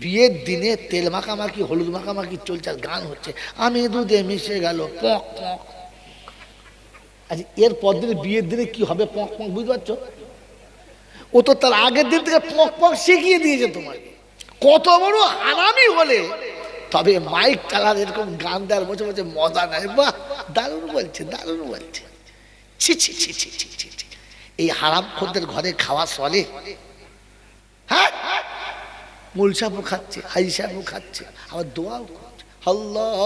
বিয়ের দিনে তেল মাখামাখি, হলুদ মাখামাখি চলছে আর গান হচ্ছে। আমি দুধে মিশে গেল, পক পক। আচ্ছা এর দিনে বিয়ের দিনে কি হবে, পক পক, বুঝতে পারছ? ও তো তার আগের দিন থেকে পক পক শিখিয়ে দিয়েছে তোমাকে। কত বড় হারামি হলে। তবে মাইক চালার এরকম গান দেওয়ার বসে বসে মজা নেয়। বাহ, দারুণ বলছে দারুণ বলছে। ছি ছি ছি ছি ছি ছি। এই হারাম খদ্দের ঘরে খাওয়া চলে। হ্যাঁ? মূল সাহেবও খাচ্ছে, হাই সাহেবও খাচ্ছে, আবার দোয়াও করছে। আল্লাহ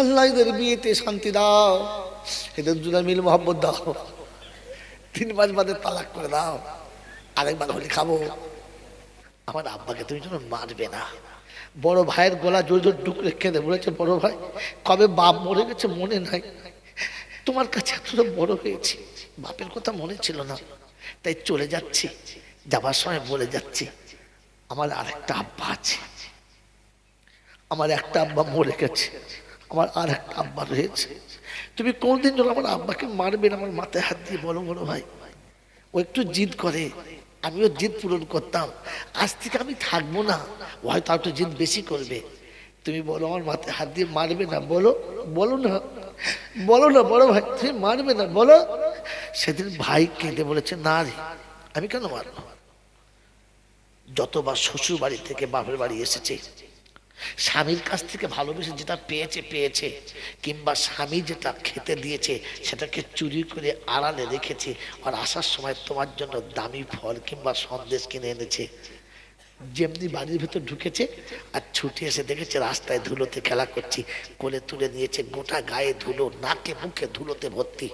আল্লাহ এদের বিয়েতে শান্তি দাও, এদের দুটা মিল মোহাম্মত দাও। তিন মাস বাদে তালাক করে দাও, আরেকবার হলে খাব। আমার আব্বাকে তুমি যেন মারবে না। বড় ভাইয়ের গলা জোর জোর ডুক রেখে দেয় বলেছে বড় ভাই। কবে বাপ মরে গেছে মনে নাই। তোমার কাছে এতটা বড় হয়েছি, বাপের কথা মনে ছিল না। তাই চলে যাচ্ছি, যাবার সময় বলে যাচ্ছি। আমার আরেকটা আব্বা আছে। আমার একটা আব্বা মরে গেছে। আমার আর একটা আব্বা রয়েছে। তুমি কোনদিন যেন আমার আব্বাকে মারবে না, আমার মাথায় হাত দিয়ে বলো বড় ভাই, ও একটু জিদ করে। আমিও জিদ পূরণ করতাম। আজ থেকে আমি থাকব না। হয়তো আর একটু জিদ বেশি করবে। তুমি বলো, আমার মাথায় হাত দিয়ে মারবে না। বলো বলো না। বলো না বড় ভাই, তুমি মারবে না। বলো। সেদিন ভাই কেঁদে বলেছে, না রে, আমি কেন মারবো? যতবার শ্বশুর বাড়ি থেকে বাপের বাড়ি এসেছে, স্বামীর কাছ থেকে ভালোবেসে যেটা পেয়েছে পেয়েছে, কিংবা স্বামী যেটা খেতে দিয়েছে, সেটাকে চুরি করে আড়ালে রেখেছে আর আসার সময় তোমার জন্য দামি ফল কিংবা সন্দেশ কিনে এনেছে। যেমনি বাড়ির ভেতর ঢুকেছে আর ছুটে এসে দেখেছে রাস্তায় ধুলোতে খেলা করছি, কোলে তুলে নিয়েছে, গোটা গায়ে ধুলো, নাকে মুখে ধুলোতে ভর্তি।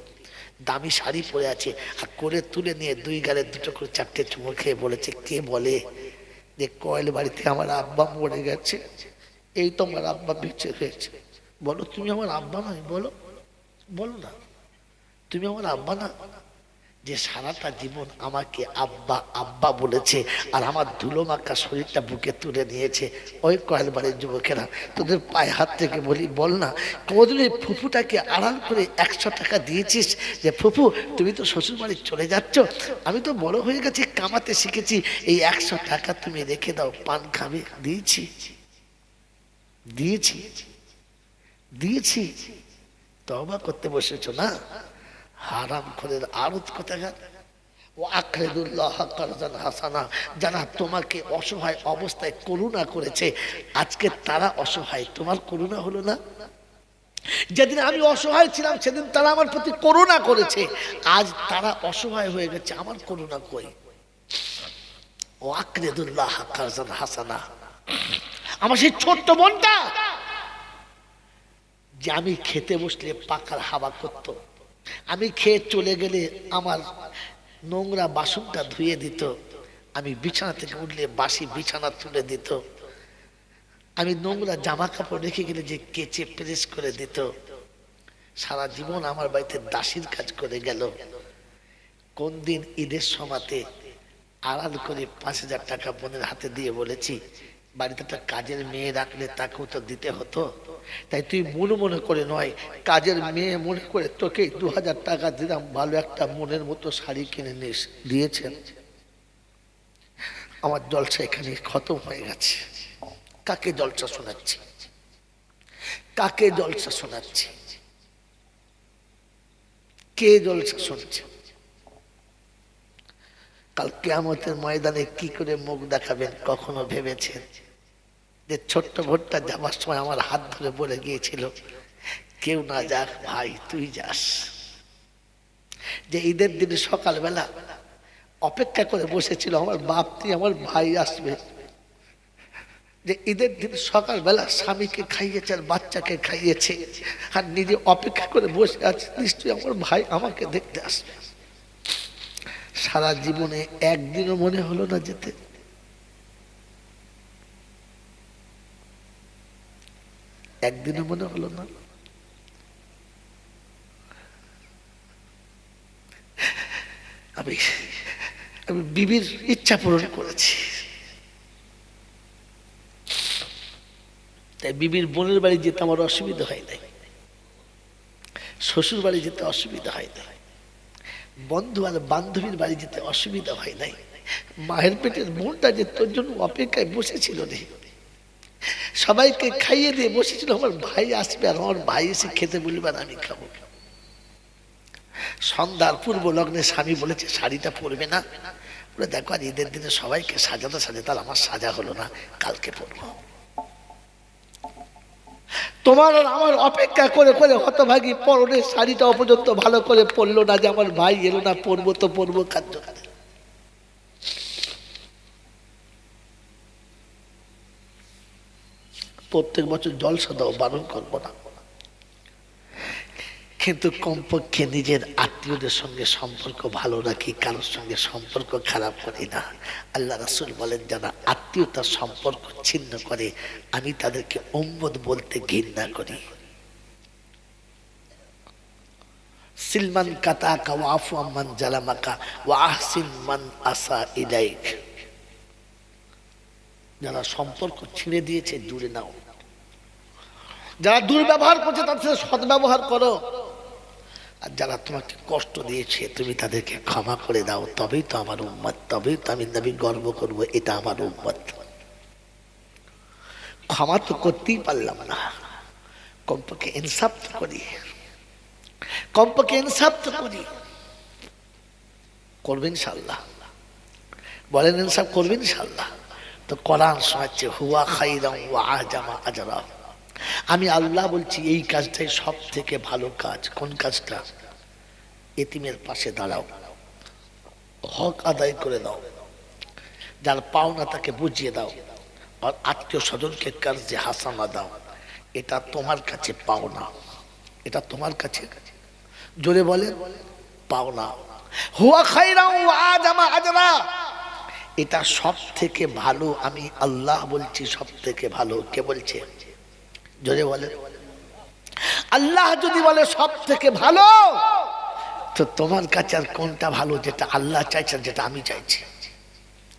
দামি শাড়ি পরে আছে আর করে তুলে নিয়ে দুই গালে দুটো করে চারটে চুমো খেয়ে বলেছে, কে বলে যে কয়েল বাড়িতে আমার আব্বা মরে গেছে? এই তো আমার আব্বা বিচ্ছে হয়েছে বলো, তুমি আমার আব্বা নয়, বলো বলো না। তুমি আমার আব্বা না? যে সারাটা জীবন আমাকে আব্বা আব্বা বলেছে আর আমার ধুলো মাখা শরীরটা বুকে তুলে নিয়েছে। ওই কয়েল বাড়ির যুবকেরা, তোদের পায়ে হাত থেকে বলি, বল না, কোনোদিন ফুফুটাকে আড়াল করে একশো টাকা দিয়েছিস যে, ফুফু, তুমি তো শ্বশুর বাড়ি চলে যাচ্ছ, আমি তো বড় হয়ে গেছি, কামাতে শিখেছি, এই একশো টাকা তুমি রেখে দাও, পান খাবে। দিয়েছি। দিয়েছি। দিয়েছি। তবা করতে বসেছো না? হারাম খোরের আরত কোথাকার? ও আখরেদুল্লাহ হাসানা, যারা তোমাকে অসহায় অবস্থায় করুণা করেছে, আজকে তারা অসহায়, তোমার করুণা হলো না? যেদিন আমি অসহায় ছিলাম, সেদিন তারা আমার প্রতি করুণা করেছে। আজ তারা অসহায় হয়ে গেছে, আমার করুণা কই? ও আক্রেদুল্লাহ কারজান হাসানা, আমার সেই ছোট্ট বোনটা, যে আমি খেতে বসলে পাকার হাওয়া করত। আমি খেয়ে চলে গেলে আমার নোংরা বাসনটা ধুয়ে দিত। আমি বিছানা থেকে উঠলে বাসি বিছানা তুলে দিত। আমি নোংরা জামা কাপড় রেখে গেলে যে কেচে প্রেস করে দিত। সারা জীবন আমার বাড়িতে দাসির কাজ করে গেল। কোন দিন ঈদের সমাতে আড়াল করে পাঁচ হাজার টাকা বোনের হাতে দিয়ে বলেছি বাড়িতে একটা কাজের মেয়ে রাখলে তাকেও তো দিতে হতো। তাই তুই মনে মনে করে নয়, কাজের মেয়ে মনে করে তোকে দু হাজার টাকা দিলাম, ভালো একটা মনের মতো শাড়ি কিনে নিস, দিয়েছেন। আমার জলসা এখানে খতম হয়ে গেছে। কাকে জলসা শোনাচ্ছি? কাকে জলসা শোনাচ্ছি? কে জলসা শুনছে? কাল কেয়ামতের ময়দানে কি করে মুখ দেখাবেন কখনো ভেবেছেন? যে ছোট্ট ভোটটা যাবার সময় আমার হাত ধরে বলে গিয়েছিল, কেউ না যাক ভাই, তুই যাস। যে ঈদের দিনে সকালবেলা অপেক্ষা করে বসেছিল, আমার বাপ তুই আমার ভাই আসবে। যে ঈদের দিন সকালবেলা স্বামীকে খাইয়েছে আর বাচ্চাকে খাইয়েছে, আর নিজে অপেক্ষা করে বসে আছে, নিশ্চয়ই আমার ভাই আমাকে দেখতে আসবে। সারা জীবনে একদিনও মনে হলো না যেতে। একদিনও মনে হলো না। আমি আমি বিবির ইচ্ছা পূরণ করেছি। তাই বিবির বোনের বাড়ি যেতে আমার অসুবিধা হয় নাই। শ্বশুর বাড়ি যেতে অসুবিধা হয় নাই। বন্ধু আর বান্ধবীর বাড়ি যেতে অসুবিধা হয় নাই। মায়ের পেটের বোনটা যে তোর জন্য অপেক্ষায় বসেছিল রে। সবাইকে খাইয়ে দিয়ে বসেছিল, আমার ভাই আসবে আর আমার ভাই এসে খেতে বলবে আর আমি খাব। সন্ধ্যার পূর্ব লগ্নে স্বামী বলেছে, শাড়িটা পরবে না। বলে, দেখো আর ঈদের দিনে সবাইকে সাজাতে সাজাতে আমার সাজা হলো না, কালকে পরবো। তোমার আর আমার অপেক্ষা করে করে হতভাগী পরনের শাড়িটা পর্যন্ত ভালো করে পরলো না যে আমার ভাই এলো না, পরবো তো পরবো খাদ্য প্রত্যেক বছর জলসা দাও বারণ করব না। কিন্তু কমপক্ষে নিজের আত্মীয়দের সঙ্গে সম্পর্ক ভালো রাখি, কারোর সঙ্গে সম্পর্ক খারাপ করি না। আল্লাহ রাসুল বলেন, যারা আত্মীয়তার সম্পর্ক ছিন্ন করে, আমি তাদেরকে ওম্মদ বলতে ঘৃণা করি। সিলমান কাতাকা ওয়া আফু আম্মান জালামাকা ওয়া আহসিন মান আসা ইলাইক। যারা সম্পর্ক ছিঁড়ে দিয়েছে, দূরে নাও। যারা দুর্ব্যবহার করছে, তাদের সাথে সদ্ব্যবহার করো। আর যারা তোমাকে কষ্ট দিয়েছে, তুমি তাদেরকে ক্ষমা করে দাও। তবেই তো আমার উম্মত, তবেই তো আমি নবী গর্ব করব, এটা আমার উম্মত। ক্ষমা তো করতেই পারলাম না। কমপক্ষে ইনসাফ তো করি। কমপক্ষে ইনসাফ তো করি। করবেন ইনশাল্লাহ বলেন ইনসাফ করবেন ইনশাল্লাহ তো কোরআন শোনাচ্ছে হুয়া খাইরাম ওয়া আজামা আজরা আমি আল্লাহ বলছি, এই কাজটাই সব থেকে ভালো কাজ। কোন কাজটা? এতিমের পাশে দাঁড়াও। হক আদায় করে দাও। যার পাওনা তাকে বুঝিয়ে দাও। আর আত্মীয় স্বজনকে কার্যে হাসানা দাও। এটা তোমার কাছে পাওনা। এটা তোমার কাছে জোরে বলেন, পাওনা। হুয়া খাইরাম ওয়া আজামা আজরা এটা সব থেকে ভালো, আমি আল্লাহ বলছি সব থেকে ভালো। কে বলছে? জোরে বলে আল্লাহ যদি বলে সব থেকে ভালো, তো তোমার কাছে আর কোনটা ভালো যেটা আল্লাহ চাইছেন যেটা আমি চাইছি?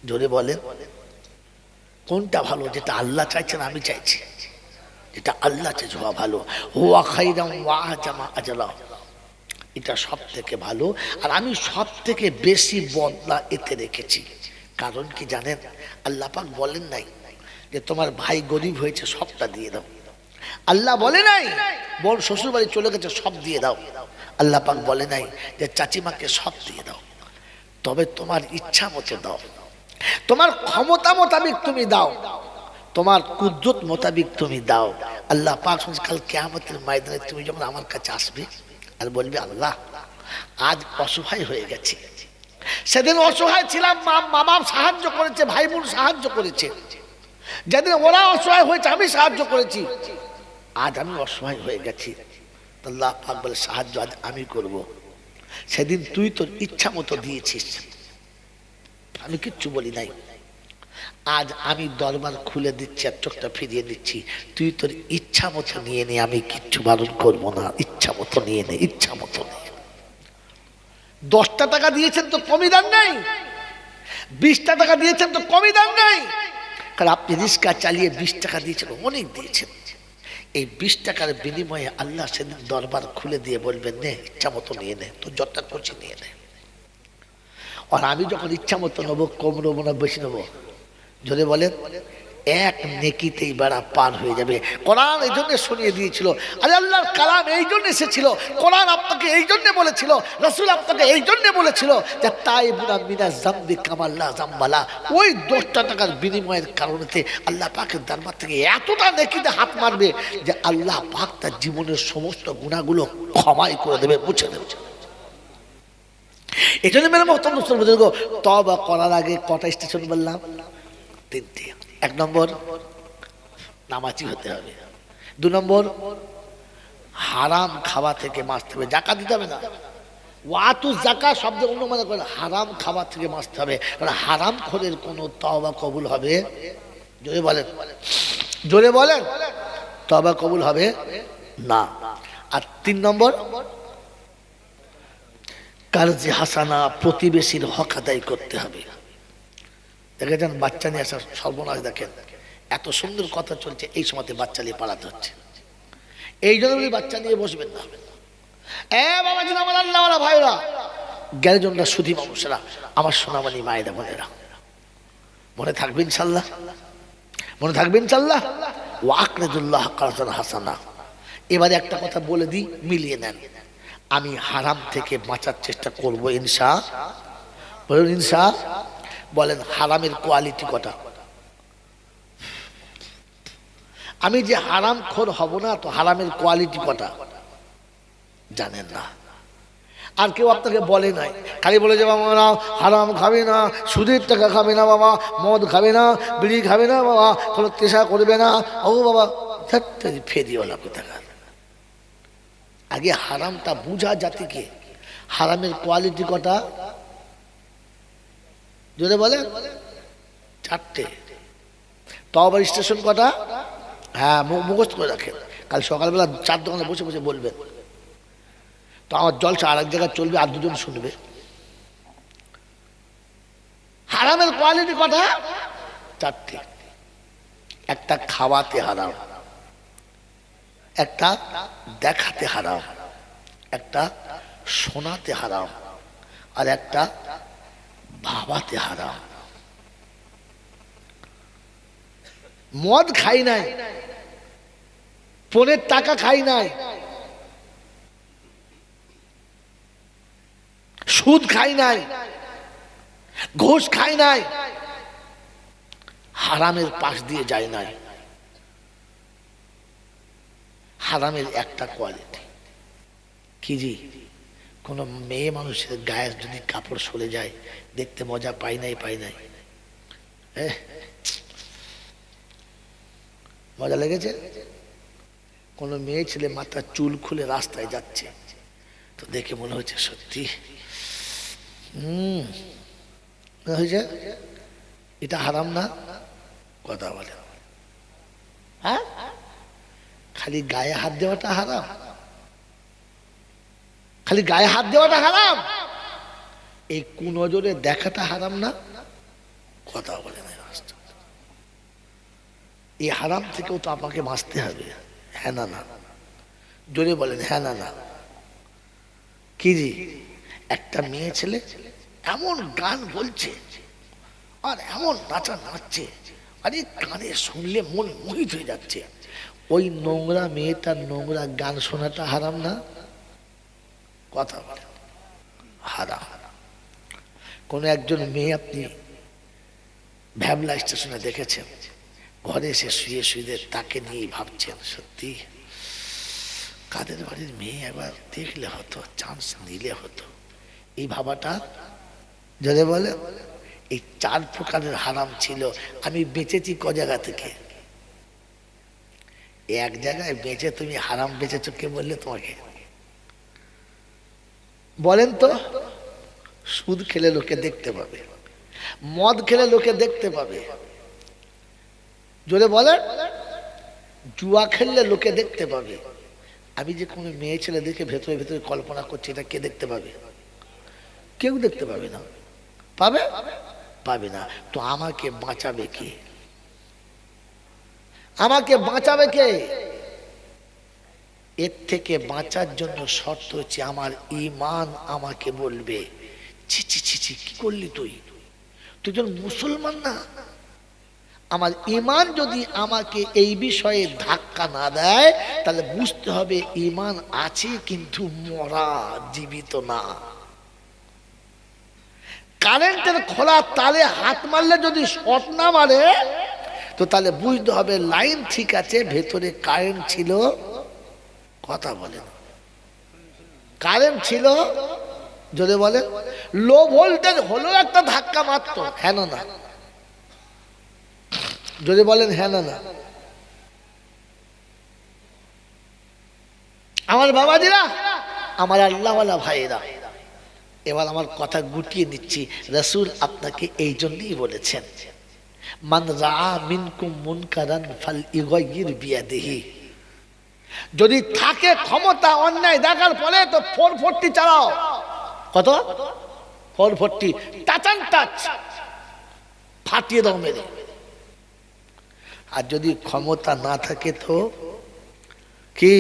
জোরে বলেন। কোনটা ভালো যেটা আল্লাহ চাইছেন আমি চাইছি? যেটা আল্লাহ চাইছে হওয়া ভালো। হুয়া খাইরাম ওয়া জামা আজলা এটা সব থেকে ভালো। আর আমি সব থেকে বেশি বদলা এতে রেখেছি। কারণ কি জানেন? আল্লাহ পাক বলেন নাই যে তোমার ভাই গরিব হয়েছে, সবটা দিয়ে দাও। আল্লাহ বলে নাই, বোন শ্বশুর বাড়ি চলে গেছে, সব দিয়ে দাও। আল্লাহ পাক বলে নাই যে চাচিমাকে সব দিয়ে দাও। তবে তোমার ইচ্ছা মতো দাও। তোমার ক্ষমতা মোতাবিক তুমি দাও। তোমার কুদ্রত মোতাবিক তুমি দাও। আল্লাহ পাক কাল কেয়ামতের ময়দানে তুমি যখন আমার কাছে আসবে, আর বলবে, আল্লাহ, আজ অসহায় হয়ে গেছে। সেদিন অসহায় ছিলাম, মা বাপ সাহায্য করেছে, ভাই বোন সাহায্য করেছে। যেদিন ওরা অসহায় হয়েছে, আমি সাহায্য করেছি। আজ আমি অসহায় হয়ে গেছি। আল্লাহ পাক বলে, সাহায্য আজ আমি করব। সেদিন তুই তোর ইচ্ছা মতো দিয়েছিস। আমি কিচ্ছু বলি নাই। আজ আমি দরবার খুলে দিচ্ছি আর চোখটা ফিরিয়ে দিচ্ছি। তুই তোর ইচ্ছা মতো নিয়ে নে, আমি কিচ্ছু বারণ করব না। ইচ্ছা মতো নিয়ে নে, ইচ্ছা মতো নিয়ে দশটা টাকা দিয়েছেন তো কমই দাম নাই। বিশটা টাকা দিয়েছেন তো কমই দাম নাই। কারণ আপনি রিস্কা চালিয়ে বিশ টাকা দিয়েছেন, অনেক দিয়েছেন। এই বিশ টাকার বিনিময়ে আল্লাহ সেদিন দরবার খুলে দিয়ে বলবেন, নে ইচ্ছা মতো নিয়ে নে তো যতটা করছি নিয়ে নে। আর আমি যখন ইচ্ছা মতো নেব কম নেব না বেশি নেব। যদি বলেন। এক নেকিতেই বেড়া পার হয়ে যাবে। কোরআন এই জন্য শুনিয়ে দিয়েছিল, আরে আল্লাহর কালাম এই জন্য এসেছিল, কোরআন আপনাকে এই জন্য বলেছিল, রসুল আপনাকে এই জন্য বলেছিল যে তাই বুনা মিনা জাম্বি কামাল্লা জাম্বালা ওই দশটা টাকার বিনিময়ের কারণেতে আল্লাহ পাকের দরবার থেকে এতটা নেকিতে হাত মারবে যে, আল্লাহ পাক তার জীবনের সমস্ত গুণাগুলো ক্ষমাই করে দেবে, মুছে দেবে এই জন্য মেরে মহতম তবা করার আগে কটা স্টেশন বললাম? তিনটে। এক নম্বর, নামাজি হতে হবে। দু নম্বর, হারাম খাওয়া থেকে বাঁচতে হবে। জাকা দিতে হবে না। ওয়াতু জাকা শব্দ অনুমান করে হারাম খাবার থেকে বাঁচতে হবে। কারণ হারাম খোরের কোনো তবা কবুল হবে? জোরে বলেন। জোরে বলেন। তবা কবুল হবে না। আর তিন নম্বর, কারজি হাসানা প্রতিবেশীর হক আদায় করতে হবে। দেখেছেন বাচ্চা নিয়ে আসার সর্বনাশ দেখেন। এত সুন্দর কথা চলছে, এই সময়তে বাচ্চা নিয়ে পালাতে হচ্ছে। এই জন্য বাচ্চা নিয়ে বসবেন না। এ বাবা আমার আল্লাহ ভাইরা। গ্যারেজনরা সুধী মানুষেরা, আমার সোনামানি মায়েরা, বোনেরা। মনে থাকবে ইনশাল্লাহ? মনে থাকবে ইনশাল্লাহ? ওয়াকরেদুল্লাহ কারসান হাসানা। এবারে একটা কথা বলে দিই, মিলিয়ে নেন। আমি হারাম থেকে বাঁচার চেষ্টা করব ইনশা। বলুন ইনশা। বলেন হারামের কোয়ালিটি কটা? আমি যে হারাম খোর হব না, তো হারামের কোয়ালিটি কটা? জানেন না। আর কেউ আপনাকে বলে নাই। খালি বলে যে, বাবা, না, হারাম খাবে না, সুদের টাকা খাবে না, বাবা, মদ খাবে না, বিড়ি খাবে না, বাবা, কোনো তেষা করবে না। ও বাবা ফেরিওয়ালা কোথাকার। আগে হারামটা বুঝা জাতিকে। হারামের কোয়ালিটি কটা? যদি বলে? চারটে। তবার স্টেশন কটা? হ্যাঁ মুখস্থ করে রাখেন কাল সকালবেলা চার দোকানে বসে বসে বলবেন তো আমার জলসা আর এক জায়গায় চলবে, আর দুজন শুনবে। হারামের কোয়ালিটি কথা চারটে। একটা খাওয়াতে হারাম। একটা দেখাতে হারাম। একটা শোনাতে হারাম। আর একটা ভাবাতে হারাম মদ খাই নাই, পনেরো টাকা খাই নাই, সুদ খাই নাই, ঘুষ খাই নাই, হারামের পাশ দিয়ে যায় নাই। হারামের একটা কোয়ালিটি কি জি? কোনো মেয়ে মানুষের গায়ে যদি কাপড় সরে যায় দেখতে মজা পাই নাই পাই নাই। এহ, মজা লেগেছে? কোনো মেয়ে ছেলে মাথার চুল খুলে রাস্তায় যাচ্ছে তো দেখে মনে হচ্ছে সত্যি। হুম হয়েছে? এটা হারাম না? কথা বলে। হ্যাঁ? খালি গায়ে হাত দেওয়াটা হারাম। খালি গায়ে হাত দেওয়াটা হারাম। এই কুনজরে দেখাটা হারাম না? কথা বলে এই হারাম থেকেও তো আপনাকে বাঁচতে হবে। হ্যাঁ না না। জোরে বলেন হ্যাঁ না না। কি জি একটা মেয়ে ছেলে এমন গান বলছে আর এমন নাচা নাচছে। আরে কানে শুনলে মন মোহিত হয়ে যাচ্ছে। ওই নোংরা মেয়েটার নোংরা গান শোনাটা হারাম না? কথা বলে। হারা। হারা কোনো একজন মেয়ে আপনি ভ্যাবলা স্টেশনে দেখেছেন? ঘরে এসে শুয়ে শুয়ে তাকে নিয়ে ভাবছেন, সত্যি? কাদের বাড়ির মেয়ে এবার দেখলে হতো চান্স নিলে হতো। এই ভাবাটা যদি বলে এই চার প্রকারের হারাম ছিল। আমি বেঁচেছি ক জায়গা থেকে? এক জায়গায় বেঁচে তুমি হারাম বেঁচেছো কে বললে তোমাকে? বলেন তো, সুদ খেলে লোকে দেখতে পাবে, মদ খেলে লোকে দেখতে পাবে। জোরে বলেন, জুয়া খেললে লোকে দেখতে পাবে। আমি যে কোনো মেয়ে ছেলে দেখে ভেতরে ভেতরে কল্পনা করছি, এটা কে দেখতে পাবে? কেউ দেখতে পাবে না। পাবে? পাবে না। তো আমাকে বাঁচাবে কে? আমাকে বাঁচাবে কে? এর থেকে বাঁচার জন্য শর্ত হচ্ছে, আমার ইমান আমাকে বলবে। ছি ছি কি করলি তুই? তুই যখন মুসলমান না। আমার ইমান যদি আমাকে এই বিষয়ে ধাক্কা না দেয়, তাহলে বুঝতে হবে ইমান আছে কিন্তু মরা, জীবিত না। কারেন্টের খোলা তালে হাত মারলে যদি শর্ট না মারে, তো তাহলে বুঝতে হবে লাইন ঠিক আছে, ভেতরে কারেন্ট ছিল। কথা বলেন। কারেন্ট ছিল, যদি বলেন লো ভোল্টেজ হলো একটা ধাক্কা মাত্র হ্যাঁ না। যদি বলেন হ্যাঁ না। আমার বাবাজিরা, আমার আল্লাহওয়ালা ভাইয়েরা, এবার আমার কথা গুটিয়ে নিচ্ছি। রসুল আপনাকে এই জন্যই বলেছেন, মান রা মিনকুম মুনকারান ফাল ইগয়ির বিয়াদিহি। যদি থাকে ক্ষমতা, অন্যায় দেখার পরে তো ফোর ফোরটি চালাও। কত? Four forty. Touch and touch. ফাটিয়ে দাও মেরে। আর যদি ক্ষমতা না থাকে তো কি?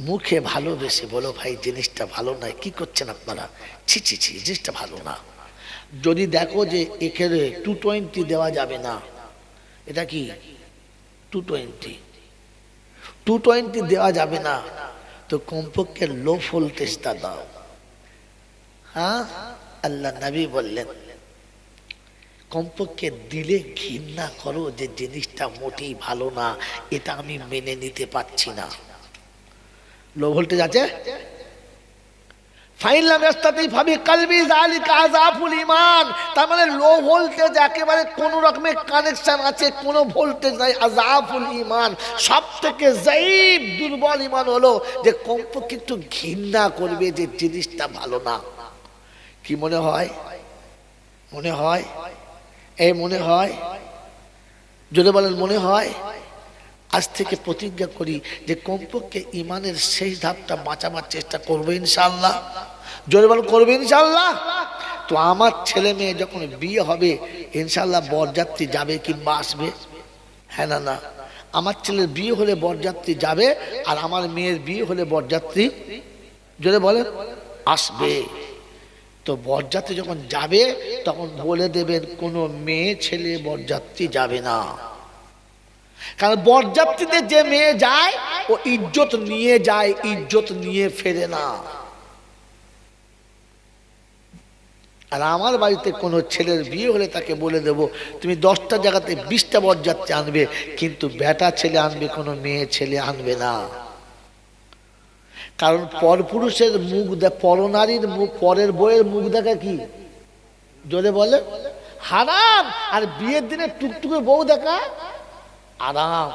মুখে ভালোবেসে বলো ভাই, জিনিসটা ভালো নয় কি করছেন আপনারা? ছি ছি ছি, জিনিসটা ভালো না। যদি দেখো যে এখানে টু টোয়েন্টি দেওয়া যাবে না, এটা কি? টু টোয়েন্টি টু টোয়েন্টি দেওয়া যাবে না। তো কমপক্ষে লো ভোল্টেজটা দাও। হ্যাঁ? আল্লাহ নবী বললেন, কমপক্ষে দিলে ঘৃণা করো যে জিনিসটা মোটেই ভালো না, এটা আমি মেনে নিতে পারছি না। লো ভোল্টেজ আছে? ভাবি, কালবি ইমান তার মানে লো একেবারে কোন রকমের আছে, কোনো নাই আজাফুল ইমান দুর্বল ইমান হলো যে একটু ঘৃণা করবে যে জিনিসটা ভালো না। কি মনে হয়? মনে হয়? এই মনে হয়? যদি বলেন, মনে হয়? আজ থেকে প্রতিজ্ঞা করি যে কমপক্ষে ইমানের শেষ ধাপটা বাঁচাবার চেষ্টা করব ইনশাল্লাহ জোরে বল করবে ইনশাল্লাহ তো আমার ছেলে মেয়ে যখন বিয়ে হবে ইনশাল্লাহ বরযাত্রী যাবে কিংবা আসবে? হ্যাঁ না না। আমার ছেলের বিয়ে হলে বরযাত্রী যাবে আর আমার মেয়ের বিয়ে হলে বরযাত্রী জোরে বলেন, আসবে। তো বরযাত্রী যখন যাবে, তখন বলে দেবেন, কোনো মেয়ে ছেলে বরযাত্রী যাবে না। কারণ বরযাত্রীতে যে মেয়ে যায়, ও ইজ্জত নিয়ে যায়, ইজ্জত নিয়ে ফেরে না। আর আমার বাড়িতে কোনো ছেলের বিয়ে হলে তাকে বলে দেব, তুমি দশটা জায়গাতে বিশটা বরযাত্রী আনবে, কিন্তু বেটা ছেলে আনবে, কোনো মেয়ে ছেলে আনবে না। কারণ পরপুরুষের মুখ দেখ পরনারীর মুখ, পরের বইয়ের মুখ দেখা কি? জোরে বলে, হারাম! আর বিয়ের দিনে টুকটুকে বউ দেখা? আরাম!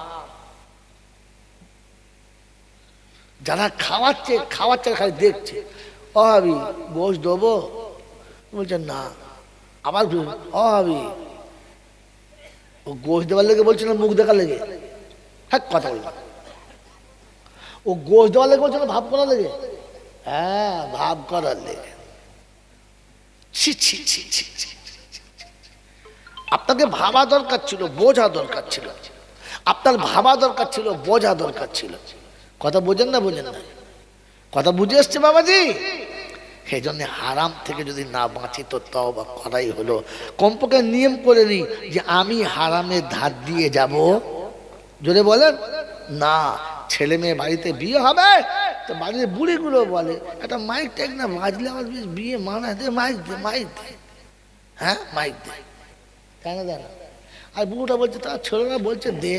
যারা খাওয়াচ্ছে খাওয়াচ্ছে, খালি দেখছে। হাবি বস দেবো? বলছে না আবার বলছে, ও গোশ দেওয়ার লেগে বলছে না মুখ দেখার লেগে। হ্যাঁ কথা বলবে ও গোশ দেওয়ার লেগে বলছে না ভাব করার লেগে? হ্যাঁ ভাব করার লেগে। ছি ছি ছি ছি। আপনাকে ভাবা দরকার ছিল বোঝা দরকার ছিল। আপনার ভাবা দরকার ছিল বোঝা দরকার ছিল। কথা বোঝেন না বোঝেন না। কথা বুঝে এসছে বাবাজি? সেই জন্য হারাম থেকে যদি না বাঁচি, তো তাও বা করাই হলো। কমপক্ষে নিয়ম করে নিই যে আমি হারামের ধার দিয়ে যাব। জোরে বলেন? না, ছেলে মেয়ে বাড়িতে বিয়ে হবে, তো বাড়ির বুড়িগুলো বলে, একটা মাইক টাইক না, বাজলে আমার বেশ বিয়ে মানা দে মাইক দে মাইক দে হ্যাঁ মাইক দে কেন দেয় না আর বুড়োটা বলছে তার ছেলেরা বলছে, দে,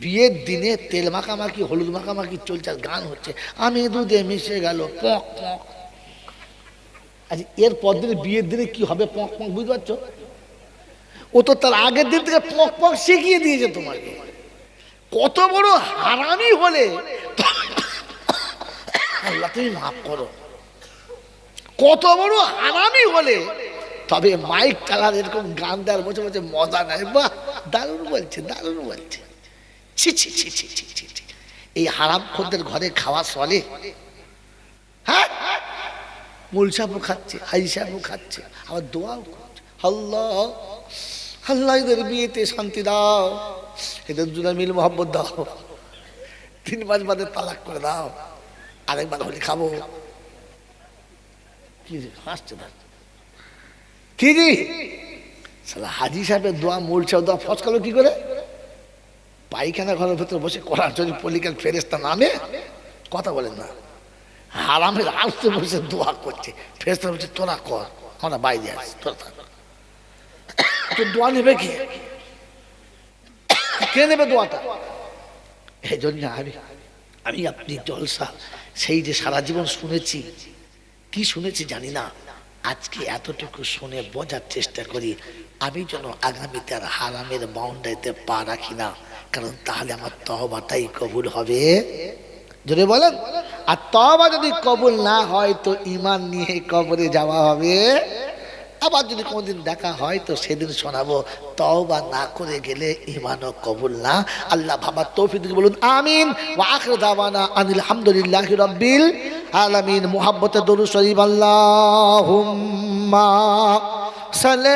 বিয়ের দিনে তেল মাখামাখি, হলুদ মাখামাখি চলছে, আর গান হচ্ছে। আমি দুধে মিশে গেল, পক পক। আচ্ছা এর পর দিনে, বিয়ের দিনে কি হবে? পক পক, বুঝতে পারছ? ও তো তার আগের দিন থেকে পক পক শিখিয়ে দিয়েছে তোমাকে। কত বড় হারামি হলে আল্লাহ, তুমি মাফ করো। কত বড় হারামি হলে তবে মাইক চালার এরকম গান দেওয়ার বসে বসে মজা নেয়। বাহ, দারুণ বলছে দারুণ বলছে। ছি ছি ছি ছি ছি ছি। এই হারাম খোদ্দের ঘরে খাওয়া চলে। হ্যাঁ? মূল সাহেবও খাচ্ছে হাই খাচ্ছে, আবার দোয়াও করছে। আল্লাহ আল্লাহ এদের বিয়েতে শান্তি দাও, এদের দুজনে মিল মোহাম্মত দাও। তিন মাস বাদে তালাক করে দাও, আরেকবার হলে খাব। কি হাসছে কি জি সালা হাজি সাহেবের দোয়া মূল দোয়া ফসকালো কি করে? পায়খানা ঘরের ভেতরে বসে করার জন্য পলিকাল ফেরেস্তা নামে? কথা বলেন না। হারামের আস্তে বসে দোয়া করছে। ফেরেস্তা বলছে, তোরা কর, আমরা বাইরে আছি, তোরা তো দোয়া নেবে কি? কে নেবে দোয়াটা? এই জন্য আমি আমি আপনি জলসা, সেই যে সারা জীবন শুনেছি, কি শুনেছি জানি না। আজকে এতটুকু শুনে বোঝার চেষ্টা করি, আমি যেন আগামীতে আর হারামের বাউন্ডারিতে পা রাখি না, কারণ তাহলে আমার তহবাটাই কবুল হবে। যদি বলেন। আর তহবা যদি কবুল না হয় তো ইমান নিয়ে কবরে যাওয়া হবে। আবার যদি কোনোদিন দেখা হয় তো সেদিন শোনাবো, তওবা না করে গেলে ইমানও কবুল না। আল্লাহ ভাবার তৌফিক বলুন, আমিন। আখির দাওয়ানা আনিল হামদুলিল্লাহি রাব্বিল আলামিন। মুহাব্বতে দরুদ শরীফ, আল্লাহুম্মা সাল্লি